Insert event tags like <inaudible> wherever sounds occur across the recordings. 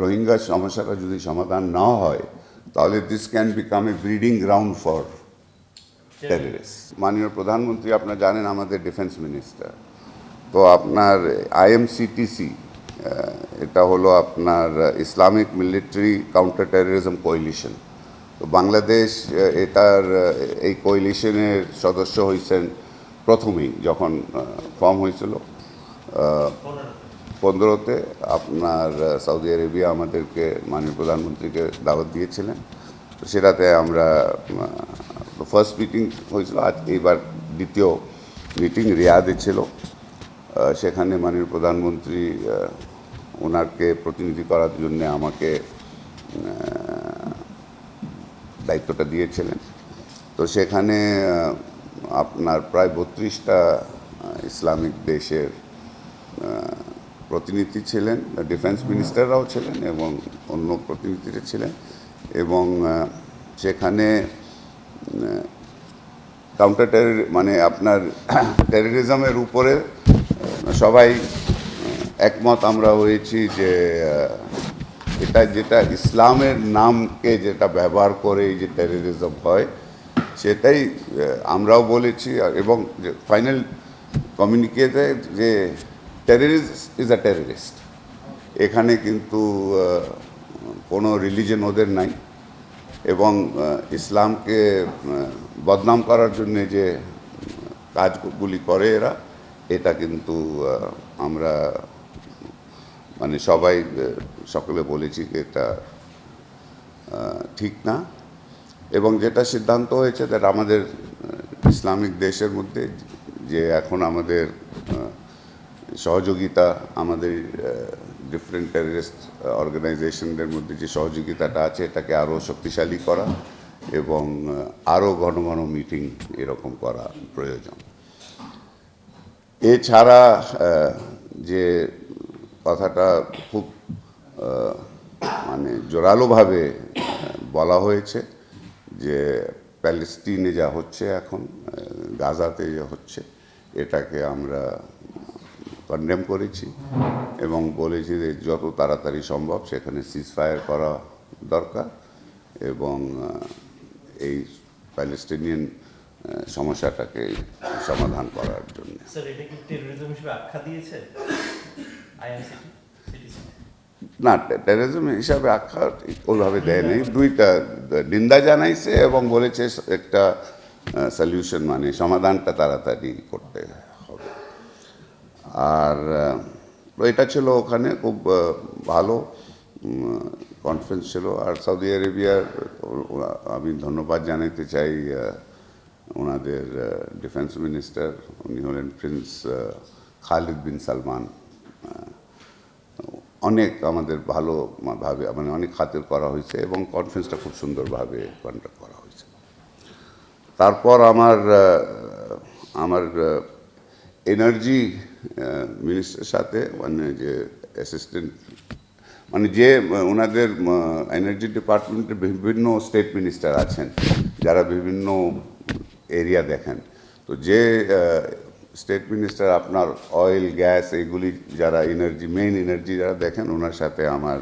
রোহিঙ্গা সমস্যাটা যদি সমাধান না হয়, তাহলে this can become a breeding ground for terrorist মাননীয় প্রধানমন্ত্রী, আপনারা জানেন আমাদের ডিফেন্স মিনিস্টার তো আপনার আইএমসিটিসি এটা হলো আপনার Islamic military counter terrorism coalition তো বাংলাদেশ এটার এই কোয়েলিশনের সদস্য হয়েছেন প্রথমেই, যখন ফর্ম হয়েছিল পনেরোতে আপনার সৌদি আরবিয়া আমাদেরকে মাননীয় প্রধানমন্ত্রীকে দাওয়াত দিয়েছিলেন। তো সেটাতে আমরা ফার্স্ট মিটিং হয়েছিল, আজ এইবার দ্বিতীয় মিটিং রিয়াদে ছিল। সেখানে মাননীয় প্রধানমন্ত্রী ওনাকে প্রতিনিধি করার জন্য আমাকে দায়িত্বটা দিয়েছিলেন। তো সেখানে আপনার প্রায় বত্রিশটা ইসলামিক দেশের প্রতিনিধি ছিলেন ডিফেন্স মিনিস্টাররাও ছিলেন এবং অন্য প্রতিনিধিরা ছিলেন এবং সেখানে কাউন্টার টেরর মানে আপনার <coughs> টেরোরিজমের উপরে সবাই একমত আমরা হয়েছি যে এটা যেটা ইসলামের নামকে যেটা ব্যবহার করে এই যে টেরোরিজম হয়, সেটাই আমরাও বলেছি এবং ফাইনাল কমিউনিকেতে যে টেররিস্ট ইজ আ টেররিস্ট এখানে কিন্তু কোনো রিলিজন ওদের নাই এবং ইসলামকে বদনাম করার জন্য যে কাজগুলি করে এরা, এটা কিন্তু আমরা মানে সবাই সকলে বলেছি যে এটা ঠিক না এবং যেটা সিদ্ধান্ত হয়েছে that আমাদের ইসলামিক দেশের মধ্যে যে এখন আমাদের সহযোগিতা আমাদের ডিফারেন্ট টেররিস্ট অর্গানাইজেশনদের মধ্যে যে সহযোগিতাটা আছে, এটাকে আরও শক্তিশালী করা এবং আরও ঘন ঘন মিটিং এরকম করা প্রয়োজন। এছাড়া যে কথাটা খুব মানে জোরালোভাবে বলা হয়েছে যে প্যালেস্টিনে যা হচ্ছে এখন গাজাতে যা হচ্ছে, এটাকে আমরা কন্ডেম করেছি এবং বলেছি যে যত তাড়াতাড়ি সম্ভব সেখানে সিজফায়ার করা দরকার এবং এই প্যালেস্টিনিয়ান সমস্যাটাকে সমাধান করার জন্য। না টেরোরিজম হিসাবে আখ্যা ওইভাবে দেয় নেই। দুইটা নিন্দা জানাইছে এবং বলেছে একটা সলিউশন মানে সমাধানটা তাড়াতাড়ি করতে। হবে আর এটা ছিল ওখানে খুব ভালো কনফারেন্স ছিল। আর সৌদি আরেবিয়ার আমি ধন্যবাদ জানাতে চাই ওনাদের ডিফেন্স মিনিস্টার উনি হলেন প্রিন্স খালিদ বিন সালমান। অনেক আমাদের ভালো ভাবে মানে অনেক খাতির করা হয়েছে এবং কনফারেন্সটা খুব সুন্দরভাবে কন্ডাক্ট করা হয়েছে। তারপর আমার আমার এনার্জি মিনিস্টারের সাথে মানে যে অ্যাসিস্ট্যান্ট মানে যে ওনাদের এনার্জি ডিপার্টমেন্টের বিভিন্ন স্টেট মিনিস্টার আছেন, যারা বিভিন্ন এরিয়া দেখেন। তো যে স্টেট মিনিস্টার আপনার অয়েল গ্যাস এগুলি যারা এনার্জি মেইন এনার্জি যারা দেখেন ওনার সাথে আমার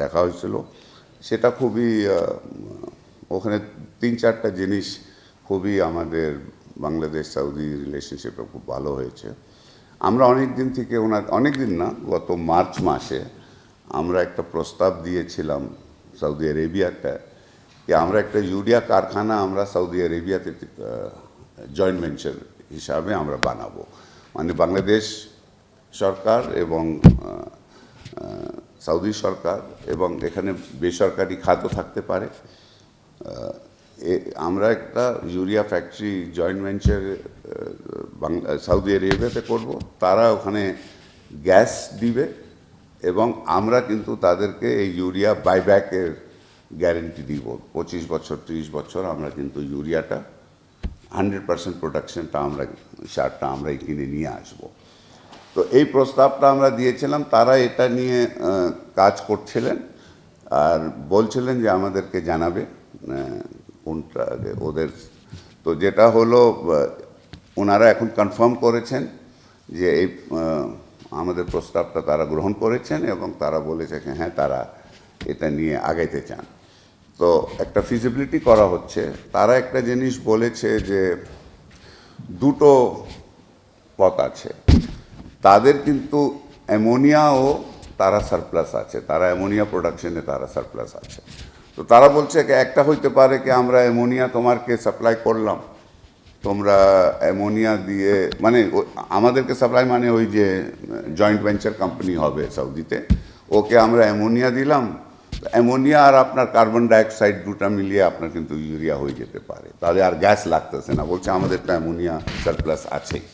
দেখা হয়েছিল। সেটা খুবই ওখানে তিন চারটা জিনিস খুবই আমাদের বাংলাদেশ সৌদি রিলেশনশিপে খুব ভালো হয়েছে। আমরা অনেক দিন থেকে ওনার অনেক দিন না, গত মার্চ মাসে আমরা একটা প্রস্তাব দিয়েছিলাম সৌদি আরেবিয়াতে যে আমরা একটা ইউরিয়া কারখানা আমরা সৌদি আরেবিয়াতে জয়েন্ট ভেঞ্চার হিসাবে আমরা বানাবো। মানে বাংলাদেশ সরকার এবং সৌদি সরকার এবং এখানে বেসরকারি খাতও থাকতে পারে। আমরা একটা urea factory joint venture Bangla Saudi আরেবিয়াতে করব। তারা ওখানে গ্যাস দিবে এবং আমরা কিন্তু তাদেরকে এই ইউরিয়া বাইব্যাকের গ্যারেন্টি দিব। পঁচিশ বছর, ত্রিশ বছর আমরা কিন্তু ইউরিয়াটা হান্ড্রেড পার্সেন্ট প্রোডাকশনটা আমরা, সারটা আমরাই কিনে নিয়ে আসব। তো এই প্রস্তাবটা আমরা দিয়েছিলাম। তারা এটা নিয়ে কাজ করছিলেন আর বলছিলেন যে আমাদেরকে জানাবে কোনটা ওদের, তো যেটা হলো ওনারা এখন কনফার্ম করেছেন যে এই আমাদের প্রস্তাবটা তারা গ্রহণ করেছেন এবং তারা বলেছে যে হ্যাঁ তারা এটা নিয়ে আগাইতে চান। তো একটা ফিজিবিলিটি করা হচ্ছে। তারা একটা জিনিস বলেছে যে দুটো পথ আছে। তাদের কিন্তু অ্যামোনিয়াও তারা সারপ্লাস আছে। তারা অ্যামোনিয়া প্রোডাকশনে তারা সারপ্লাস আছে। তো তারা বলছে একটা হইতে পারে কি আমরা অ্যামোনিয়া তোমারকে সাপ্লাই করলাম। তোমরা অ্যামোনিয়া দিয়ে মানে আমাদেরকে সাপ্লাই মানে ওই যে জয়েন্ট ভেঞ্চার কোম্পানি হবে সৌদিতে। ওকে আমরা অ্যামোনিয়া দিলাম। অ্যামোনিয়া আর আপনার কার্বন ডাইঅক্সাইড দুটা মিলিয়ে আপনার কিন্তু ইউরিয়া হয়ে যেতে পারে। তাহলে আর গ্যাস লাগতেছে না। বলছে আমাদের তো অ্যামোনিয়া সারপ্লাস আছেই।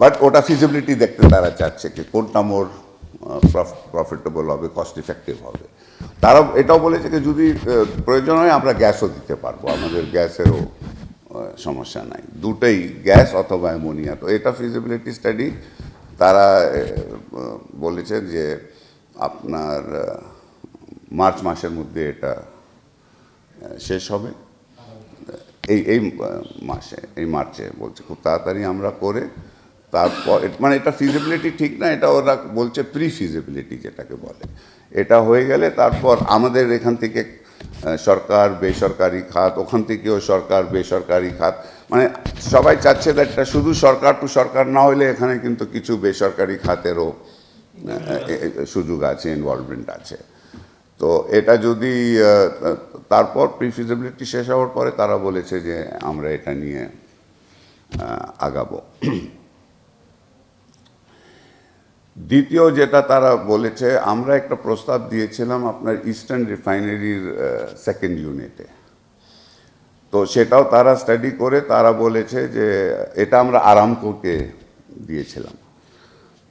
বাট ওটা ফিজিবিলিটি দেখতে তারা চাচ্ছে কি কোনটা মোর প্রফিটেবল হবে কস্ট ইফেক্টিভ হবে। তারা এটাও বলেছে কি, যদি প্রয়োজন হয় আমরা গ্যাসও দিতে পারব। আমাদের গ্যাসেরও সমস্যা নাই। দুটোই গ্যাস অথবা অ্যামোনিয়া। তো এটা ফিজিবিলিটি স্টাডি তারা আহ, বলেছে যে আপনার মার্চ মাসের মধ্যে এটা শেষ হবে। এই এই মাসে এই মার্চে বলছে। খুব তাড়াতাড়ি আমরা করে তারপর মানে এটা ফিজিবিলিটি ঠিক না এটা ওরা বলছে প্রি ফিজিবিলিটি যেটাকে বলে। এটা হয়ে গেলে তারপর আমাদের এখান থেকে সরকার, বেসরকারি খাত, ওখান থেকেও সরকার, বেসরকারি খাত। মানে সবাই চাচ্ছে একটা শুধু সরকার টু সরকার না হলে এখানে কিন্তু কিছু বেসরকারি খাতেরও সুযোগ আছে ইনভলভমেন্ট আছে। তো এটা যদি তারপর প্রিফিজিবিলিটি শেষ হওয়ার পরে তারা বলেছে যে আমরা এটা নিয়ে আগাবো। দ্বিতীয় যেটা তারা বলেছে, আমরা একটা প্রস্তাব দিয়েছিলাম আপনার ইস্টার্ন রিফাইনারির সেকেন্ড ইউনিটে তো সেটাও তারা স্টাডি করে, তারা বলেছে যে এটা আমরা আরামকোকে দিয়েছিলাম।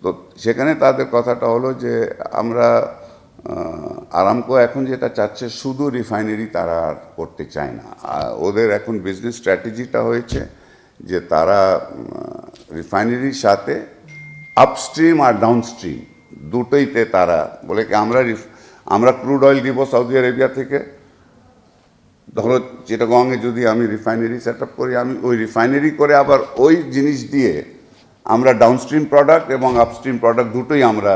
তো সেখানে তাদের কথাটা হলো যে আমরা আরামকো এখন যেটা চাচ্ছে শুধু রিফাইনারি তারা আর করতে চায় না। ওদের এখন বিজনেস স্ট্র্যাটেজিটা হয়েছে যে তারা রিফাইনারির সাথে আপস্ট্রিম আর ডাউনস্ট্রিম দুটোইতে তারা বলে কি আমরা আমরা ক্রুড অয়েল দিব সৌদি আরেবিয়া থেকে। ধরো চিটাগংয়ে যদি আমি রিফাইনারি সেট আপ করি, আমি ওই রিফাইনারি করে আবার ওই জিনিস দিয়ে আমরা ডাউনস্ট্রিম প্রোডাক্ট এবং আপস্ট্রিম প্রোডাক্ট দুটোই আমরা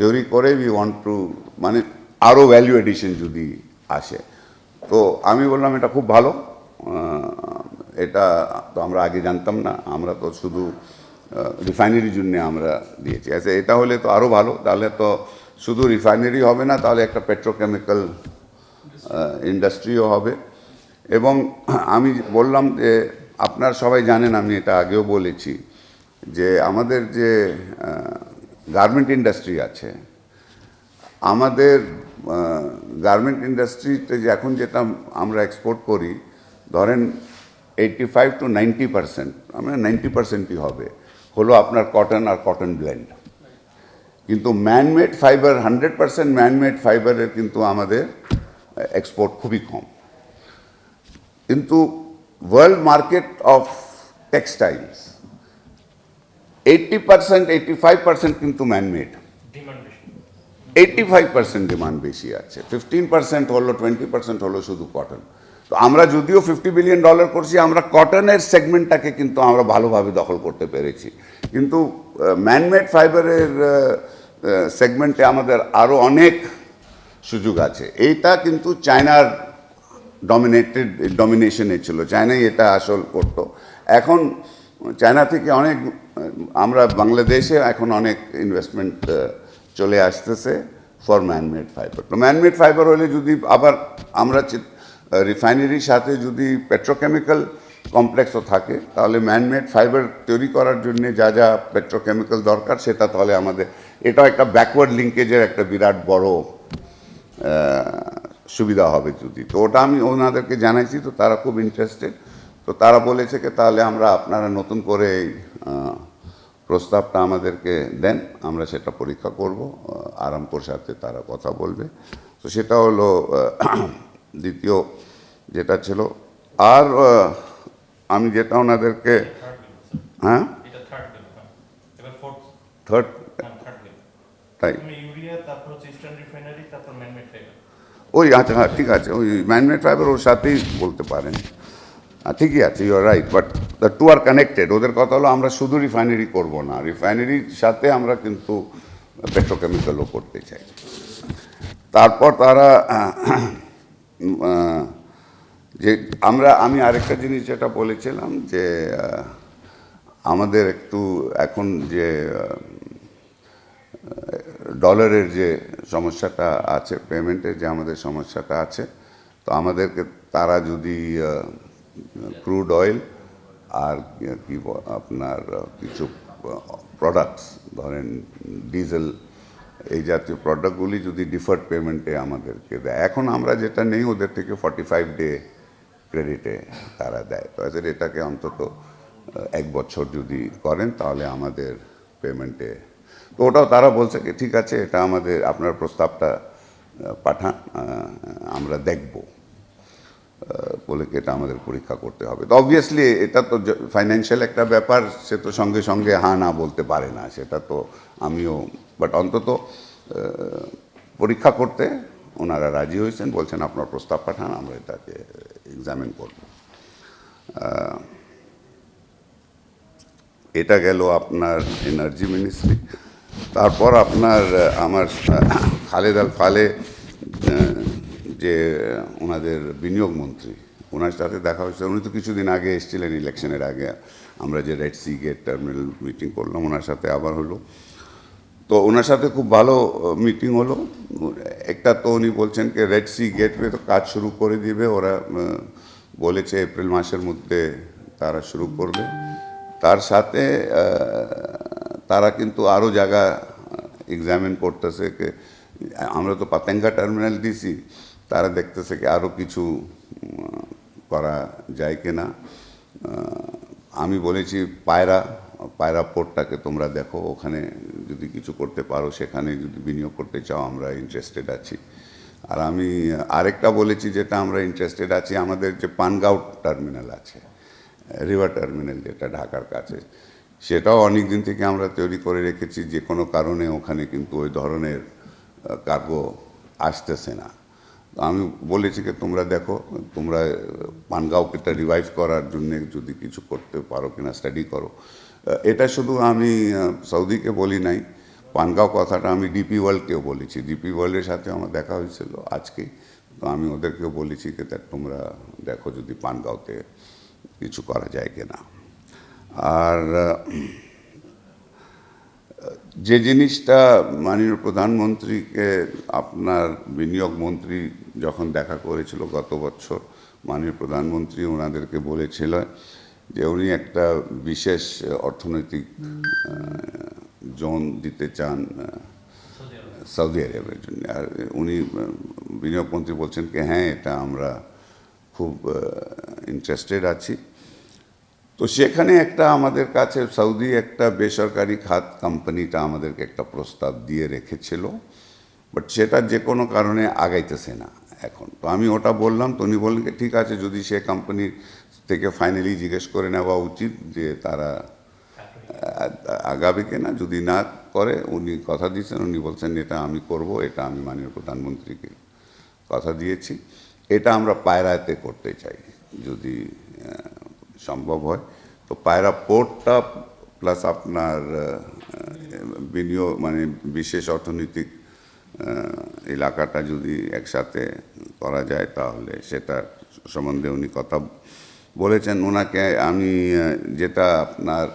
তৈরি করে উই ওয়ান্ট টু মানে আরও ভ্যালু এডিশন যদি আসে। তো আমি বললাম এটা খুব ভালো এটা তো আমরা আগে জানতাম না, আমরা তো শুধু রিফাইনারির জন্য আমরা দিয়েছি। আচ্ছা এটা হলে তো আরও ভালো। তাহলে তো শুধু রিফাইনারি হবে না, তাহলে একটা পেট্রোকেমিক্যাল ইন্ডাস্ট্রিও হবে। এবং আমি বললাম যে, আপনার সবাই জানেন, আমি এটা আগেও বলেছি, যে আমাদের যে গার্মেন্ট ইন্ডাস্ট্রি আছে, আমাদের গার্মেন্ট ইন্ডাস্ট্রিতে যে এখন যেটা আমরা এক্সপোর্ট করি, ধরেন eighty five to ninety percent আমরা নাইনটি পার্সেন্টই হবে। হলো আপনার কটন আর কটন ব্লেন্ড কিন্তু manmade fibre hundred percent manmade ফাইবারের কিন্তু আমাদের এক্সপোর্ট খুবই কম। কিন্তু world market of textiles eighty percent eighty five percent কিন্তু manmade eighty five percent demand বেশি আছে। ফিফটিন পার্সেন্ট হলো টোয়েন্টি পার্সেন্ট হলো শুধু কটন তো আমরা যদিও ফিফটি বিলিয়ন ডলার করছি, আমরা কটনের সেগমেন্টটাকে কিন্তু আমরা ভালোভাবে দখল করতে পেরেছি। কিন্তু ম্যানমেড ফাইবারের সেগমেন্টে আমাদের আরও অনেক সুযোগ আছে। এইটা কিন্তু চায়নার ডমিনেটেড ডমিনেশনে ছিল। চায়নাই এটা আসল করতো। এখন চায়না থেকে অনেক আমরা বাংলাদেশে এখন অনেক ইনভেস্টমেন্ট চলে আসতেছে ফর ম্যানমেড ফাইবার তো ম্যানমেড ফাইবার হলে যদি আবার আমরা রিফাইনারির সাথে যদি পেট্রোকেমিক্যাল কমপ্লেক্সও থাকে, তাহলে ম্যানমেড ফাইবার তৈরি করার জন্য যা যা পেট্রোকেমিক্যাল দরকার, সেটা তাহলে আমাদের, এটাও একটা ব্যাকওয়ার্ড লিঙ্কেজের একটা বিরাট বড় সুবিধা হবে যদি। তো ওটা আমি ওনাদেরকে জানাইছি, তো তারা খুব ইন্টারেস্টেড তো তারা বলেছে কি, তাহলে আমরা আপনারা নতুন করে প্রস্তাবটা আমাদেরকে দেন, আমরা সেটা পরীক্ষা করব আরামপুর সাথে তারা কথা বলবে। তো সেটা হলো দ্বিতীয় যেটা ছিল। আর আমি যেটা ওনাদেরকে হ্যাঁ? থার্ড হ্যাঁ। হ্যাঁ তাই। ওই আচ্ছা হ্যাঁ ঠিক আছে। ওই ম্যানমেড ফাইবার ওর সাথেই বলতে পারেন। ঠিকই আছে you are right but the two are connected ওদের কথা হলো আমরা শুধু রিফাইনারি করব না। রিফাইনারির সাথে আমরা কিন্তু পেট্রোকেমিক্যালও করতে চাই। তারপর তারা যে আমরা, আমি আরেকটা জিনিস যেটা বলেছিলাম যে আমাদের একটু এখন যে ডলারের যে সমস্যাটা আছে, পেমেন্টের যে আমাদের সমস্যাটা আছে, তো আমাদেরকে, তারা যদি ক্রুড অয়েল আর কি আপনার কিছু প্রোডাক্টস ধরেন ডিজেল এই জাতীয় প্রোডাক্টগুলি যদি ডিফার্ড পেমেন্টে আমাদেরকে দেয়। এখন আমরা যেটা নেই, ওদের থেকে ফর্টি ফাইভ ডে ক্রেডিটে তারা দেয়। তো এটাকে অন্তত এক বছর যদি করেন, তাহলে আমাদের পেমেন্টে তো ওটাও তারা বলছে কি ঠিক আছে, এটা আমাদের, আপনার প্রস্তাবটা পাঠান আমরা দেখব। বলে এটা আমাদের পরীক্ষা করতে হবে। তো অবভিয়াসলি এটা তো ফাইন্যান্সিয়াল একটা ব্যাপার, সে তো সঙ্গে সঙ্গে হা না বলতে পারে না, সেটা তো আমিও বাট অন্তত পরীক্ষা করতে ওনারা রাজি হয়েছেন, বলছেন আপনার প্রস্তাব পাঠান, আমরা এটাকে এক্সামিন করব। এটা গেল আপনার এনার্জি মিনিস্ট্রি তারপর আপনার আমার খালেদ আল ফালে যে ওনাদের বিনিয়োগ মন্ত্রী। ওনার সাথে দেখা হয়েছে। উনি তো কিছুদিন আগে এসেছিলেন ইলেকশনের আগে। আমরা যে Red Sea gate terminal meeting করলাম, ওনার সাথে আবার হলো। তো ওনার সাথে খুব ভালো মিটিং হলো। একটা তো উনি বলছেন কি রেড সি গেটওয়ে তো কাজ শুরু করে দিবে। ওরা বলেছে এপ্রিল মাসের মধ্যে তারা শুরু করবে। তার সাথে তারা কিন্তু আরও জায়গা এক্সামিন করতেছে। আমরা তো পাতেঙ্গা টার্মিনাল দিছি। তারা দেখতেছে কি আরও কিছু করা যায় কি না আমি বলেছি পায়রা পায়রা পোর্টটাকে তোমরা দেখো, ওখানে যদি কিছু করতে পারো, সেখানে যদি বিনিয়োগ করতে চাও, আমরা ইন্টারেস্টেড আছি। আর আমি আরেকটা বলেছি যেটা আমরা ইন্টারেস্টেড আছি, আমাদের যে পানগাঁও টার্মিনাল আছে রিভার টার্মিনাল যেটা ঢাকার কাছে, সেটাও অনেক দিন থেকে আমরা তৈরি করে রেখেছি, যে কোনো কারণে ওখানে কিন্তু ওই ধরনের কার্গো আসতেছে না। আমি বলেছি যে তোমরা দেখো, তোমরা পানগাঁওকে একটা রিভাইভ করার জন্য যদি কিছু করতে পারো কিনা স্টাডি করো। এটা শুধু আমি সৌদিকে বলি নাই, পানগাঁও কথাটা আমি ডিপি ওয়ার্ল্ডকেও বলেছি। ডিপি ওয়ার্ল্ডের সাথে আমার দেখা হয়েছিল আজকে। তো আমি ওদেরকেও বলেছি যে তোমরা দেখো যদি পানগাঁওতে কিছু করা যায় কিনা। আর যে জিনিসটা মাননীয় প্রধানমন্ত্রীকে আপনার বিনিয়োগ মন্ত্রী যখন দেখা করেছিল গত বছর, মাননীয় প্রধানমন্ত্রী ওনাদেরকে বলেছিল যে উনি একটা বিশেষ অর্থনৈতিক জোন দিতে চান সৌদি আরবের জন্য। আর উনি বিনিয়োগ মন্ত্রী বলছেন কি হ্যাঁ এটা আমরা খুব ইন্টারেস্টেড আছি। তো সেখানে একটা আমাদের কাছে, সৌদি একটা বেসরকারি খাত কোম্পানিটা আমাদেরকে একটা প্রস্তাব দিয়ে রেখেছিল বাট সেটা যে কোনো কারণে আগাইতেছে না এখন। তো আমি ওটা বললাম, তো উনি বললেন ঠিক আছে, যদি সে কোম্পানির থেকে ফাইনালি জিজ্ঞেস করে নেওয়া উচিত যে তারা আগাবে কিনা, যদি না করে, উনি কথা দিয়েছেন, উনি বলছেন, এটা আমি করব, এটা আমি মাননীয় প্রধানমন্ত্রীকে কথা দিয়েছি। এটা আমরা পায়রাতে করতে চাই, যদি সম্ভব হয়। তো পায়রা পোর্টটা প্লাস আপনার বিনিয়োগ মানে বিশেষ অর্থনৈতিক এলাকাটা যদি একসাথে করা যায় তাহলে সেটা সম্বন্ধে উনি কথা বলেছেন। ওনাকে আমি যেটা আপনার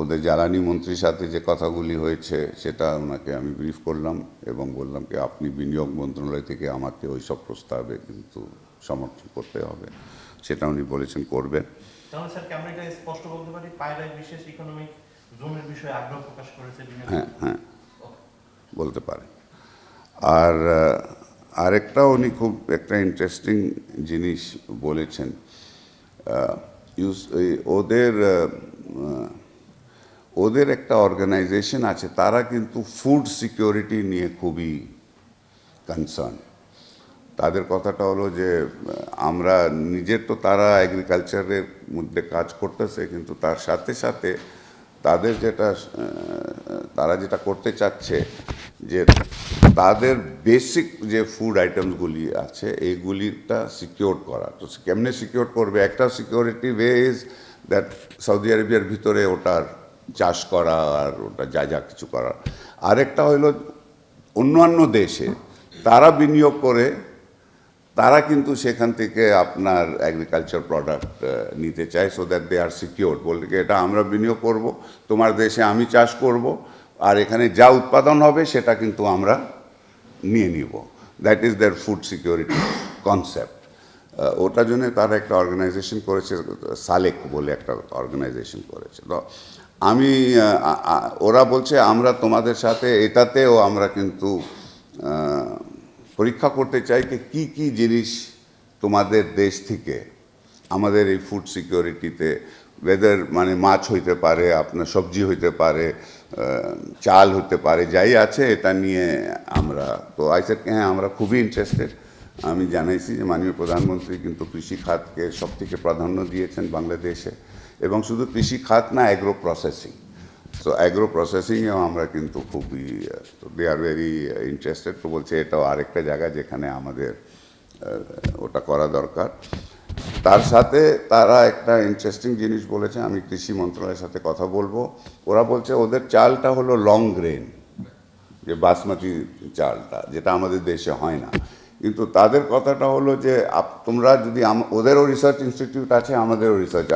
ওদের জ্বালানি মন্ত্রীর সাথে যে কথাগুলি হয়েছে সেটা ওনাকে আমি ব্রিফ করলাম এবং বললাম কি আপনি বিনিয়োগ মন্ত্রণালয় থেকে আমাকে ওই সব প্রস্তাবে কিন্তু সমর্থন করতে হবে। সেটা উনি বলেছেন, করবেন। তাহলে স্যার আমরা এটা স্পষ্ট বলতে পারি? পায়রায় বিশেষ ইকোনমিক জোনের বিষয়ে আগ্রহ প্রকাশ করেছে হ্যাঁ হ্যাঁ। বলতে পারেন আর আরেকটা উনি খুব একটা ইন্টারেস্টিং জিনিস বলেছেন। এই ওদের ওদের একটা অর্গানাইজেশন আছে তারা কিন্তু ফুড সিকিউরিটি নিয়ে খুবই কনসার্ন তাদের কথাটা হলো যে, আমরা নিজের তো তারা এগ্রিকালচারের মধ্যে কাজ করতেছে, কিন্তু তার সাথে সাথে তাদের যেটা তারা যেটা করতে চাচ্ছে যে, তাদের বেসিক যে ফুড আইটেমসগুলি আছে, এইগুলিটা সিকিওর করা। তো কেমনে সিকিওর করবে? একটা security way is that Saudi আরবিয়ার ভিতরে ওটার চাষ করা আর ওটা যা যা কিছু করা আরেকটা হলো অন্যান্য দেশে তারা বিনিয়োগ করে তারা কিন্তু সেখান থেকে আপনার অ্যাগ্রিকালচার প্রোডাক্ট নিতে চায় so that they are secure বলতে এটা আমরা বিনিয়োগ করব, তোমার দেশে আমি চাষ করব, আর এখানে যা উৎপাদন হবে সেটা কিন্তু আমরা নিয়ে নিব। That is their food security concept ওটার জন্য তারা একটা অর্গানাইজেশন করেছে, সালেক বলে একটা অর্গানাইজেশন করেছে। তো আমি ওরা বলছে, আমরা তোমাদের সাথে এটাতেও আমরা কিন্তু পরীক্ষা করতে চাই যে কী কী জিনিস তোমাদের দেশ থেকে আমাদের এই ফুড সিকিউরিটিতে ওয়েদার মানে মাছ হইতে পারে, আপনার সবজি হইতে পারে চাল হতে পারে, যাই আছে, এটা নিয়ে আমরা, তো আইসেড হ্যাঁ আমরা খুবই ইন্টারেস্টেড আমি জানাইছি যে মাননীয় প্রধানমন্ত্রী কিন্তু কৃষি খাতকে সব থেকে প্রাধান্য দিয়েছেন বাংলাদেশে। এবং শুধু কৃষি খাত না অ্যাগ্রো প্রসেসিং সো অ্যাগ্রো প্রসেসিংয়েও আমরা কিন্তু খুবই দে আর ভেরি ইন্টারেস্টেড তো বলছে এটাও আরেকটা জায়গা যেখানে আমাদের ওটা করা দরকার। তার সাথে তারা একটা ইন্টারেস্টিং জিনিস বলেছে, আমি কৃষি মন্ত্রণালয়ের সাথে কথা বলব। ওরা বলছে ওদের চালটা হলো লং গ্রেন যে বাসমতি চালটা, যেটা আমাদের দেশে হয় না। কিন্তু তাদের কথাটা হলো যে তোমরা যদি ওদেরও রিসার্চ ইনস্টিটিউট আছে, আমাদেরও রিসার্চ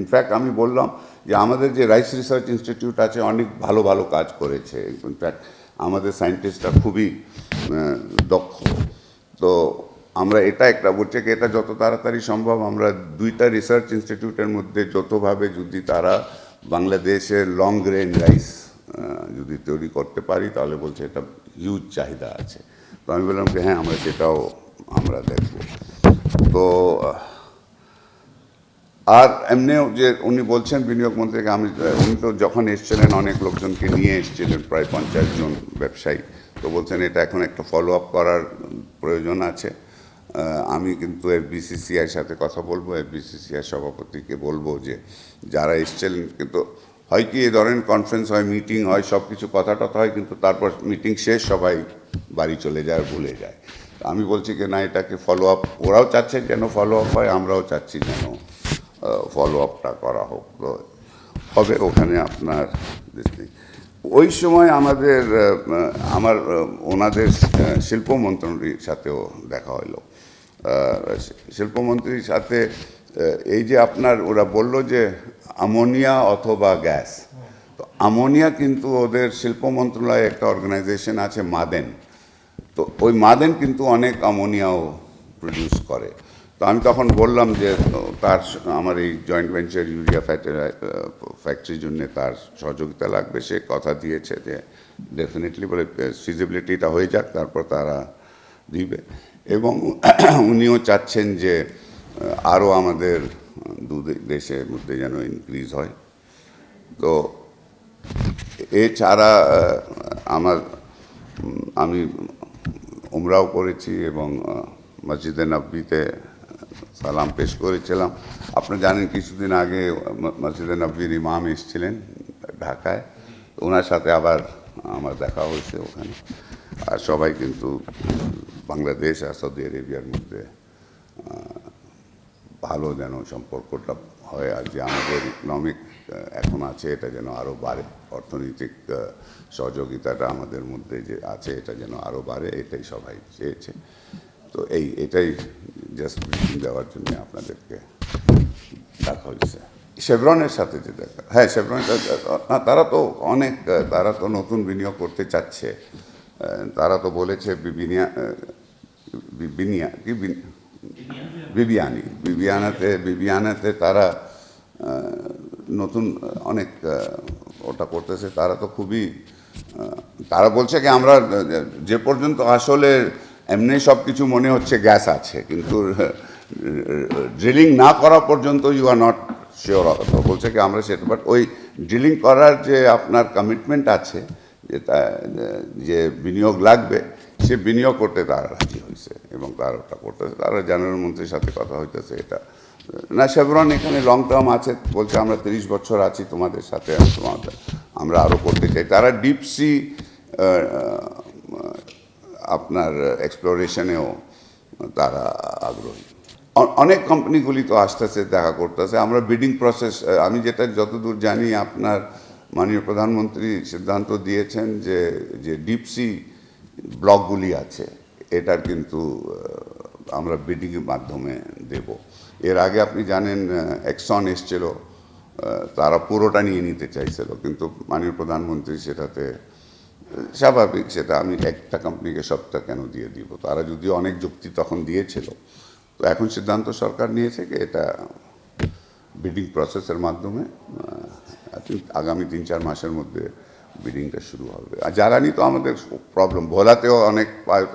ইনফ্যাক্ট আমি বললাম যে আমাদের যে রাইস রিসার্চ ইনস্টিটিউট আছে, অনেক ভালো ভালো কাজ করেছে। ইনফ্যাক্ট আমাদের সায়েন্টিস্টরা খুবই দক্ষ। তো আমরা এটা একটা বলছে কি এটা যত তাড়াতাড়ি সম্ভব, আমরা দুইটা রিসার্চ ইনস্টিটিউটের মধ্যে যতভাবে যদি তারা বাংলাদেশের লং গ্রেন রাইস যদি তৈরি করতে পারি, তাহলে বলছে এটা হিউজ চাহিদা আছে। তো আমি বললাম যে হ্যাঁ আমরা সেটাও আমরা দেখব। তো আর এমনিও যে উনি বলছেন বিনিয়োগ মন্ত্রীকে, আমি, উনি তো যখন এসছিলেন, অনেক লোকজনকে নিয়ে এসেছিলেন, প্রায় পঞ্চাশ জন ব্যবসায়ী। তো বলছেন এটা এখন একটা ফলো আপ করার প্রয়োজন আছে। আমি কিন্তু এর বিসিসিআইয়ের সাথে কথা বলব এর বিসিসিআই সভাপতিকে বলব যে, যারা এসছিলেন, কিন্তু হয় কি এ ধরনের কনফারেন্স হয় মিটিং হয় সব কিছু কথা টথা হয়, কিন্তু তারপর মিটিং শেষ, সবাই বাড়ি চলে যায় ভুলে যায়। আমি বলছি কি না, এটাকে ফলো আপ ওরাও চাচ্ছে যেন ফলো আপ হয়, আমরাও চাচ্ছি যেন ফলো আপটা করা হোক। হবে ওখানে আপনার ওই সময় আমাদের আমার ওনাদের শিল্পমন্ত্রীর সাথেও দেখা হলো শিল্পমন্ত্রীর সাথে এই যে আপনার, ওরা বলল যে আমোনিয়া অথবা গ্যাস। তো আমোনিয়া কিন্তু ওদের শিল্প মন্ত্রণালয়ে একটা অর্গানাইজেশন আছে মাদেন। তো ওই মাদেন কিন্তু অনেক আমোনিয়াও প্রডিউস করে। তো আমি তখন বললাম যে তার আমার এই জয়েন্ট ভেঞ্চার ইউরিয়া ফ্যাক্টরির জন্য তার সহযোগিতা লাগবে। সে কথা দিয়েছে যে ডেফিনেটলি বলে ফিজিবিলিটিটা হয়ে যাক, তারপর তারা দিবে। এবং <clears throat> উনিও চাচ্ছেন যে আরও আমাদের দু দেশের মধ্যে যেন ইনক্রিজ হয়। তো এছাড়া আমার আমি উমরাও করেছি এবং মসজিদে নব্বিতে সালাম পেশ করেছিলাম। আপনি জানেন কিছুদিন আগে মসজিদে নব্বির ইমাম এসেছিলেন ঢাকায়। ওনার সাথে আবার আমার দেখা হয়েছে ওখানে। আর সবাই কিন্তু বাংলাদেশ আর সৌদি আরেবিয়ার মধ্যে ভালো যেন সম্পর্কটা হয় আর যে আমাদের ইকনমিক এখন আছে এটা যেন আরও বাড়ে। অর্থনৈতিক সহযোগিতাটা আমাদের মধ্যে যে আছে এটা যেন আরও বাড়ে, এটাই সবাই চেয়েছে। তো এই, এটাই জাস্ট ব্রিফিং দেওয়ার জন্য আপনাদেরকে দেখা হয়েছে। শেভরনের সাথে যে দেখা। হ্যাঁ শেভরনের না, তারা তো অনেক তারা তো নতুন বিনিয়োগ করতে চাচ্ছে। তারা তো বলেছে কি বিবিয়ানি। বিবিয়ানাতে বিবিয়ানাতে তারা নতুন অনেক ওটা করতেছে। তারা তো খুবই তারা বলছে কি আমরা যে পর্যন্ত আসলে এমনি সব কিছু মনে হচ্ছে গ্যাস আছে, কিন্তু ড্রিলিং না করা পর্যন্ত ইউ আর নট শিওর বলছে কি, আমরা সেটা বাট ওই ড্রিলিং করার যে আপনার কমিটমেন্ট আছে, যে যে বিনিয়োগ লাগবে, সে বিনিয়োগ করতে তারা রাজি হয়েছে, এবং তারা ওটা করতেছে। তারা জেনারেল মন্ত্রীর সাথে কথা হইতেছে এটা। না শেভরন এখানে লং টার্ম আছে, বলছে আমরা তিরিশ বছর আছি তোমাদের সাথে তোমাদের, আমরা আরও করতে চাই। তারা ডিপ সি আপনার এক্সপ্লোরেশনেও তারা আগ্রহী। অনেক কোম্পানিগুলি তো আসতেছে, দেখা করতেছে। আমরা বিডিং প্রসেস আমি যেটা যতদূর জানি, আপনার মাননীয় প্রধানমন্ত্রী সিদ্ধান্ত দিয়েছেন যে যে ডিপসি ব্লকগুলি আছে, এটার কিন্তু আমরা বিডিংয়ের মাধ্যমে দেব। এর আগে আপনি জানেন এক্সন এসছিল তারা পুরোটা নিয়ে নিতে চাইছিল, কিন্তু মাননীয় প্রধানমন্ত্রী সেটাতে স্বাভাবিক সেটা আমি একটা কোম্পানিকে সবটা কেন দিয়ে দিব? তারা যদিও অনেক যুক্তি তখন দিয়েছিল, তো এখন সিদ্ধান্ত সরকার নিয়েছে কি এটা বিডিং প্রসেসের মাধ্যমে আগামী তিন চার মাসের মধ্যে বিডিংটা শুরু হবে। আর জ্বালানি তো আমাদের প্রবলেম ভোলাতেও অনেক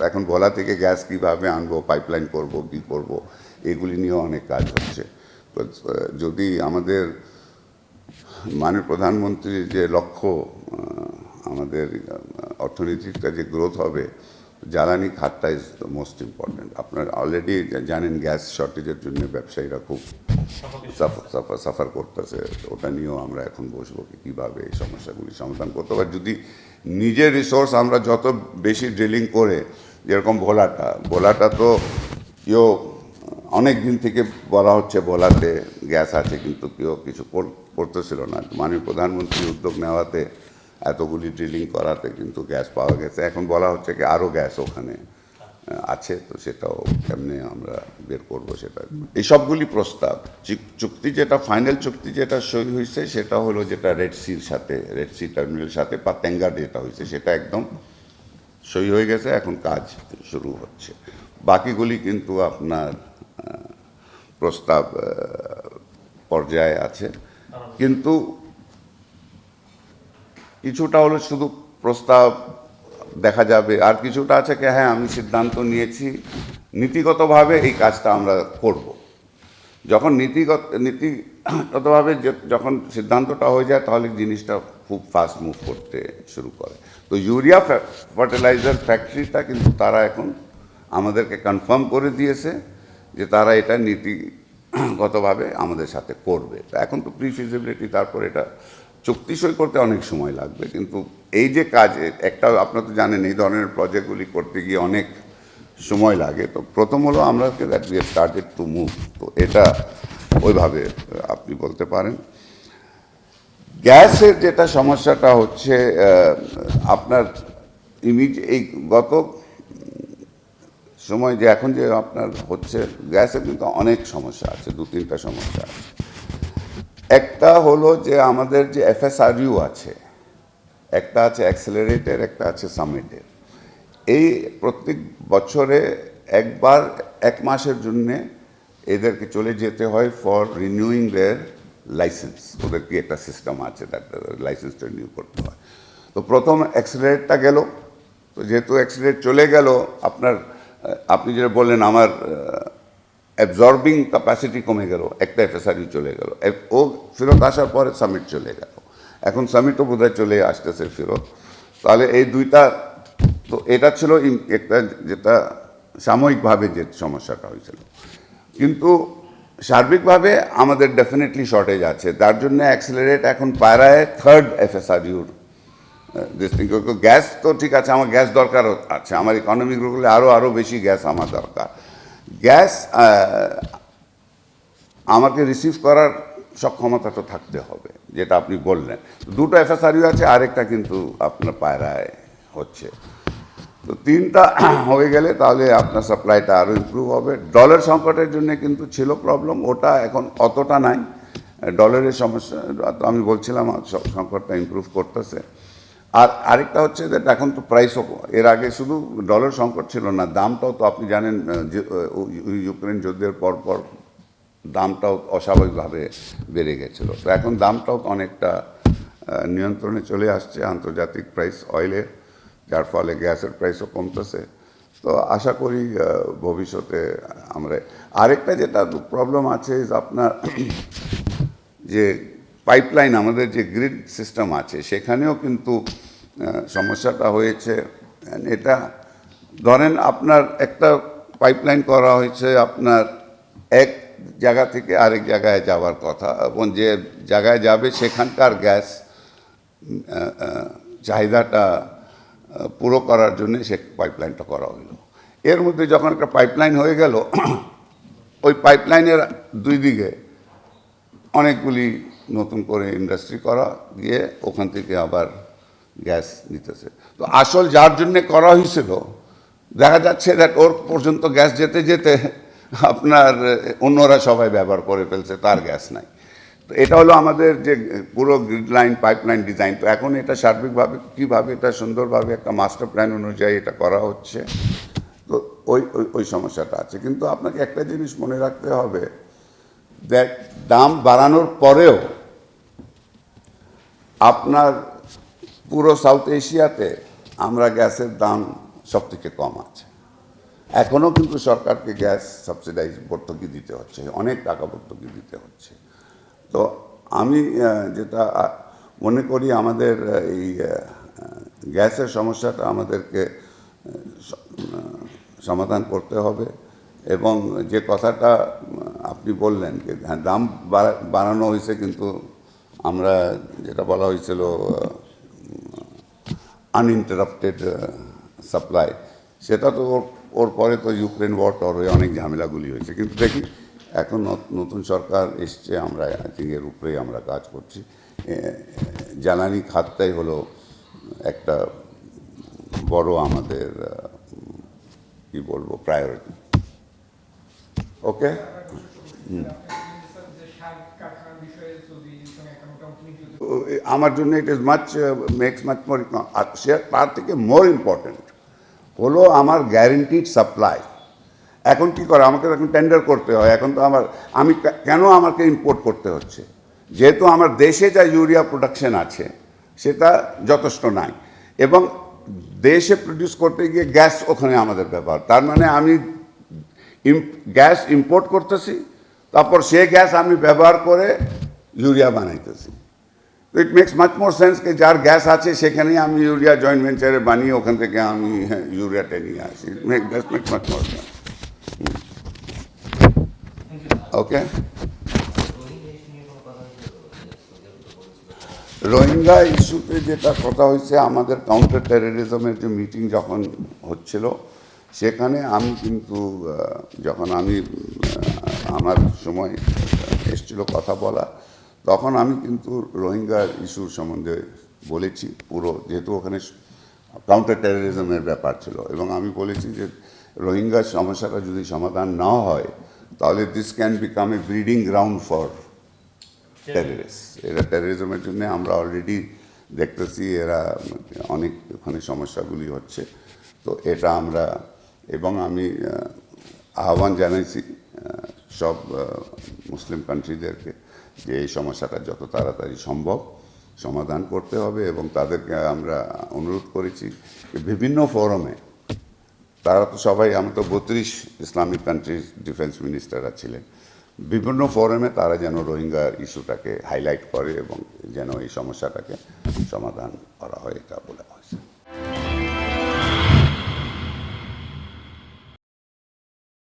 এখন ভোলা থেকে গ্যাস কীভাবে আনব পাইপলাইন করব, কী করব, এগুলি নিয়েও অনেক কাজ হচ্ছে। যদি আমাদের মাননীয় প্রধানমন্ত্রীর যে লক্ষ্য আমাদের অর্থনীতিটা যে গ্রোথ হবে, জ্বালানি খাতটা ইজ দ্য মোস্ট ইম্পর্টেন্ট আপনার অলরেডি জানেন গ্যাস শর্টেজের জন্য ব্যবসায়ীরা খুব সাফার করতেছে। ওটা নিয়েও আমরা এখন বসবো কীভাবে এই সমস্যাগুলি সমাধান করতে পারি যদি নিজের রিসোর্স আমরা যত বেশি ড্রিলিং করে, যেরকম ভোলাটা ভোলাটা তো কেউ, অনেক দিন থেকে বলা হচ্ছে ভোলাতে গ্যাস আছে, কিন্তু কেউ কিছু কর- করতেছিল না। মাননীয় প্রধানমন্ত্রী উদ্যোগ নেওয়াতে এতগুলি ড্রিলিং করাতে কিন্তু গ্যাস পাওয়া গেছে। এখন বলা হচ্ছে কি আরও গ্যাস ওখানে আছে, তো সেটাও কেমনে আমরা বের করব সেটা। এই সবগুলি প্রস্তাব। চুক- চুক্তি যেটা ফাইনাল চুক্তি যেটা সই হয়েছে সেটা হলো যেটা রেড সির সাথে রেড সি টার্মিনালের সাথে পাতেঙ্গার যেটা হয়েছে সেটা একদম সই হয়ে গেছে, এখন কাজ শুরু হচ্ছে। বাকিগুলি কিন্তু আপনার প্রস্তাব পর্যায়ে আছে। কিন্তু কিছুটা হলো শুধু প্রস্তাব দেখা যাবে। আর কিছুটা আছে কি হ্যাঁ আমি সিদ্ধান্ত নিয়েছি, নীতিগতভাবে এই কাজটা আমরা করব। যখন নীতিগত, নীতিগতভাবে যখন সিদ্ধান্তটা হয়ে যায়, তাহলে জিনিসটা খুব ফাস্ট মুভ করতে শুরু করে। তো ইউরিয়া ফার্টিলাইজার ফ্যাক্টরিটা কিন্তু তারা এখন আমাদেরকে কনফার্ম করে দিয়েছে যে তারা এটা নীতিগতভাবে আমাদের সাথে করবে। এখন তো প্রি ফিজিবিলিটি তারপর এটা চুক্তি সই করতে অনেক সময় লাগবে, কিন্তু এই যে কাজ, একটা আপনারা তো জানেন, এই ধরনের প্রজেক্টগুলি করতে গিয়ে অনেক সময় লাগে। তো প্রথম হলো আমরা that we started to move তো এটা ওইভাবে আপনি বলতে পারেন। গ্যাসের যেটা সমস্যাটা হচ্ছে আপনার ইমিজ, এই গত সময় যে এখন যে আপনার হচ্ছে গ্যাসের কিন্তু অনেক সমস্যা আছে দু তিনটা সমস্যা আছে। একটা হলো যে আমাদের যে এফএসআরইউ আছে, একটা আছে অ্যাক্সেলারেটের একটা আছে সামিটের এই প্রত্যেক বছরে একবার এক মাসের জন্যে এদেরকে চলে যেতে হয় ফর রিনিউইং দেয়ার লাইসেন্স ওদের কি একটা সিস্টেম আছে লাইসেন্সটা রিনিউ করতে হয়। তো প্রথম অ্যাক্সিলারেটটা গেল। তো যেহেতু অ্যাক্সিলারেট চলে গেল, আপনার, আপনি যেটা বললেন আমার অ্যাবজর্বিং ক্যাপাসিটি কমে গেল, একটা এফএসআরই চলে গেল। ও ফেরত আসার পরে সামিট চলে গেল। এখন সামিটও বোধহয় চলে আসতেছে ফেরত। তাহলে এই দুইটা, তো এটা ছিল একটা যেটা সাময়িকভাবে যে সমস্যাটা হয়েছিল। কিন্তু সার্বিকভাবে আমাদের ডেফিনেটলি শর্টেজ আছে। তার জন্য অ্যাক্সিলারেট এখন পায়রায় থার্ড এফএসআরইউর গ্যাস তো ঠিক আছে, আমার গ্যাস দরকার আছে। আমার ইকোনমি গ্রোগুলো আরও আরও বেশি গ্যাস আমার দরকার। গ্যাস আমাকে রিসিভ করার সক্ষমতা তো থাকতে হবে, যেটা আপনি বললেন। দুটো এফএসআরইউ আছে, আরেকটা কিন্তু আপনার পায়রায় হচ্ছে। তো তিনটা হয়ে গেলে তাহলে আপনার সাপ্লাইটা আরও ইমপ্রুভ হবে। ডলার সংকটের জন্য কিন্তু ছিল প্রবলেম ওটা এখন অতটা নাই। ডলারের সমস্যা আমি বলছিলাম সংকটটা ইমপ্রুভ করতেছে। আর আরেকটা হচ্ছে যে এখন তো প্রাইসও এর আগে শুধু ডলার সংকট ছিল না, দামটাও তো আপনি জানেন ইউক্রেন যুদ্ধের পর পর দামটাও অস্বাভাবিকভাবে বেড়ে গেছিল। তো এখন দামটাও অনেকটা নিয়ন্ত্রণে চলে আসছে আন্তর্জাতিক প্রাইস অয়েলের যার ফলে গ্যাসের প্রাইসও কমতেছে। তো আশা করি ভবিষ্যতে আমরা, আরেকটা যেটা প্রবলেম আছে আপনার <clears throat> যে পাইপলাইন আমাদের যে গ্রিড সিস্টেম আছে, সেখানেও কিন্তু সমস্যাটা হয়েছে। এটা, ধরেন আপনার একটা পাইপলাইন করা হয়েছে আপনার এক জায়গা থেকে আরেক জায়গায় যাওয়ার কথা, এবং যে জায়গায় যাবে সেখানকার গ্যাস চাহিদাটা পুরো করার জন্য সে পাইপলাইনটা করা হলো। এর মধ্যে যখন একটা পাইপলাইন হয়ে গেল, ওই পাইপলাইনের দুই দিকে অনেকগুলি নতুন করে ইন্ডাস্ট্রি করা, গিয়ে ওখান থেকে আবার গ্যাস নিতেছে। তো আসল যার জন্যে করা হয়েছিল, দেখা যাচ্ছে দ্যাট ওর পর্যন্ত গ্যাস যেতে যেতে আপনার, অন্যরা সবাই ব্যবহার করে ফেলছে, তার গ্যাস নাই। তো এটা হলো আমাদের যে পুরো গ্রিড লাইন পাইপলাইন ডিজাইন তো এখন এটা সার্বিকভাবে, কীভাবে এটা সুন্দরভাবে একটা মাস্টার প্ল্যান অনুযায়ী এটা করা হচ্ছে, তো ওই, ওই- ওই সমস্যাটা আছে। কিন্তু আপনাকে একটা জিনিস মনে রাখতে হবে দেখ দাম বাড়ানোর পরেও আপনার পুরো সাউথ এশিয়াতে আমরা গ্যাসের দাম সব থেকে কম আছে। এখনও কিন্তু সরকারকে গ্যাস সাবসিডাইজ ভর্তুকি দিতে হচ্ছে, অনেক টাকা ভর্তুকি দিতে হচ্ছে। তো আমি যেটা মনে করি আমাদের এই গ্যাসের সমস্যাটা আমাদেরকে সমাধান করতে হবে এবং যে কথাটা আপনি বললেন যে দাম বাড়া- বাড়ানো হয়েছে কিন্তু আমরা যেটা বলা হয়েছিল আনইন্টারাপ্টেড সাপ্লাই সেটা তো ওর ওর পরে তো ইউক্রেন ওয়ার টর হয়ে অনেক ঝামেলাগুলি হয়েছে। কিন্তু দেখি, এখন নত- নতুন সরকার এসছে, আমরা আই থিঙ্ক এর উপরেই আমরা কাজ করছি। জ্বালানি খাতটাই হলো একটা বড় আমাদের কি বলব প্রায়োরিটি ওকে যে সার কারখানার বিষয়ে সৌদি সঙ্গে একটা মোটামুটি নীতি আমার জন্য it is much makes much more তার থেকে মোর ইম্পর্ট্যান্ট হলো আমার গ্যারেন্টিড সাপ্লাই এখন কি করে? আমাকে এখন টেন্ডার করতে হয়। এখন তো আমার, আমি কেন আমাকে ইম্পোর্ট করতে হচ্ছে? যেহেতু আমার দেশে যা ইউরিয়া প্রোডাকশন আছে, সেটা যথেষ্ট নাই। এবং দেশে প্রডিউস করতে গিয়ে গ্যাস ওখানে আমাদের ব্যবহার। তার মানে আমি গ্যাস ইম্পোর্ট করতেছি, তারপর সে গ্যাস আমি ব্যবহার করে ইউরিয়া বানাইতেছি। তো it makes much more sense যে যার গ্যাস আছে সেখানেই আমি ইউরিয়া জয়েন্ট ভেঞ্চারে বানিয়ে ওখান থেকে আমি ইউরিয়াটা নিয়ে আসি make that makes much more sense okay Rohingya ইস্যুতে যেটা কথা হয়েছে, আমাদের কাউন্টার টেরোরিজমের যে মিটিং যখন হচ্ছিল, সেখানে আমি কিন্তু যখন আমি আমার সময় এসছিল কথা বলা তখন আমি কিন্তু রোহিঙ্গার ইস্যুর সম্বন্ধে বলেছি, পুরো যেহেতু ওখানে কাউন্টার টেরোরিজমের ব্যাপার ছিল। এবং আমি বলেছি যে রোহিঙ্গার সমস্যাটা যদি সমাধান না হয়, তাহলে this can become a breeding ground for terrorist এরা টেররিজমের জন্য আমরা অলরেডি দেখতেছি, এরা অনেক ওখানে সমস্যাগুলি হচ্ছে। তো এটা আমরা, এবং আমি আহ্বান জানাইছি সব মুসলিম কান্ট্রিদেরকে যে এই সমস্যাটা যত তাড়াতাড়ি সম্ভব সমাধান করতে হবে এবং তাদেরকে আমরা অনুরোধ করেছি বিভিন্ন ফোরামে, তারা তো সবাই আমি তো বত্রিশ ইসলামিক কান্ট্রিজ ডিফেন্স মিনিস্টাররা ছিলেন, বিভিন্ন ফোরামে তারা যেন রোহিঙ্গা ইস্যুটাকে হাইলাইট করে এবং যেন এই সমস্যাটাকে সমাধান করা হয়, এটা বলে